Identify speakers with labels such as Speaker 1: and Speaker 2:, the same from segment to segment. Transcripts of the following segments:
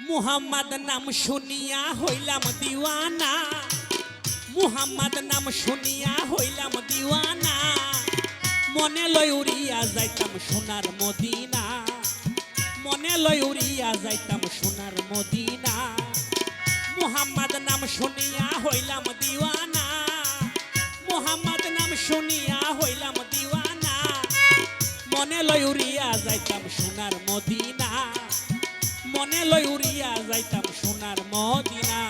Speaker 1: মুহাম্মদ নাম শুনিয়া হইলাম দিওয়ানা। মুহাম্মদ নাম শুনিয়া হইলাম দিওয়ানা। মনে লই উড়িয়া যাইতাম সোনার মদিনা। মনে লই উড়িয়া যাইতাম সোনার মদিনা। মুহাম্মদ নাম শুনিয়া হইলাম দিওয়ানা। মুহাম্মদ নাম শুনিয়া হইলাম দিওয়ানা। মনে লই উড়িয়া যাইতাম সোনার মদিনা। মনে লই উড়িয়া যাইতাম সোনার মদিনা।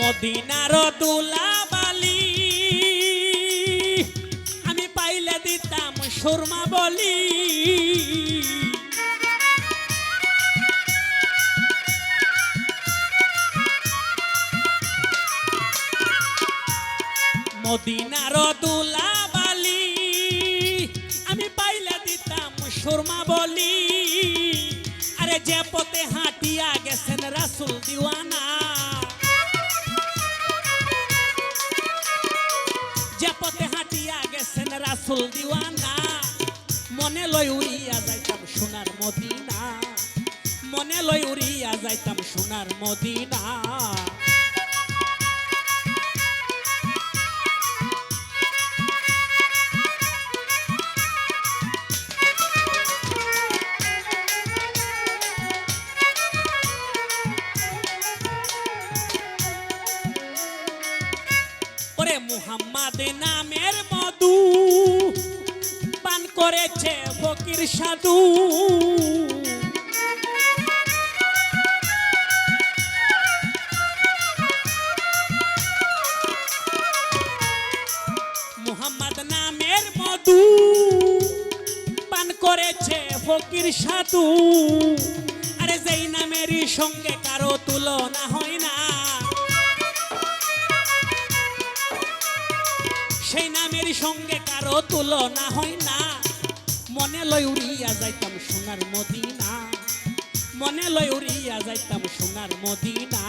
Speaker 1: মদিনার দুলাবালি আমি পাইলে দিতাম সুরমা বলি। মদিনার দুলাবালি। আমি পাইলে দিতাম সুরমা বলি। আরে যে পথে হাঁটিয়া গেছেন রাসুল দিওয়ানা। যে পথে হাঁটিয়া গেছেন রাসুল দিওয়ানা। মনে লই উড়িয়া যাইতাম সোনার মদিনা। মনে লই উড়িয়া যাইতাম সোনার মদিনা। মুহাম্মদ নামের মধু। পান করেছে ফকির সাধু। নামের মধু। পান করেছে ফকির সাধু। আরে যেই নামেরই সঙ্গে কারও তুলনা হয় না। সেই নামের সঙ্গে কারও তুলনা হয় না। মনে লই উড়িয়া যাইতাম সোনার মদিনা। মনে লই উড়িয়া যাইতাম সোনার মদিনা।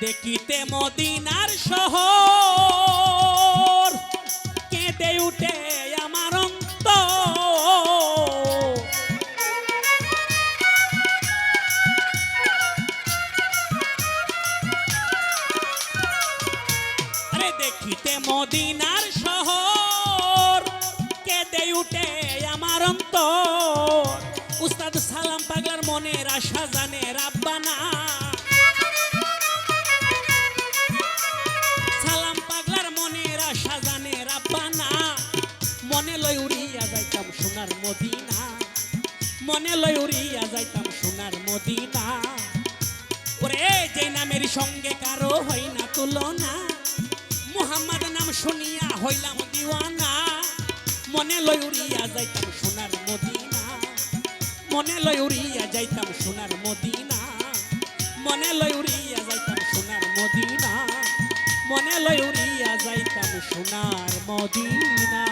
Speaker 1: দেখিতে মদিনার শহর। কেঁদে উঠে আমার অন্ত। আরে দেখিতে মদিনার শহর। কেঁদে উঠে আমার অন্তর উস্তাদ সালাম পাগলার মনের আশা জানে রাব্বানা। মনের আশা জানে রাব্বানা। মনে লই উড়িয়া যাইতাম সোনার মদিনা। মনে লই উড়িয়া যাইতাম সোনার মদিনা। ওরে, যে নামের সঙ্গে কারও হই না তুলনা। মুহাম্মদ নাম শুনিয়া হইলাম দিওয়ানা। মনে লই উড়িয়া যাইতাম সোনার মদিনা। মনে লই উড়িয়া যাইতাম সোনার মদিনা। মনে লই উড়িয়া যাইতাম মনে লয় উড়িয়া যাইতাম সোনার মদিনা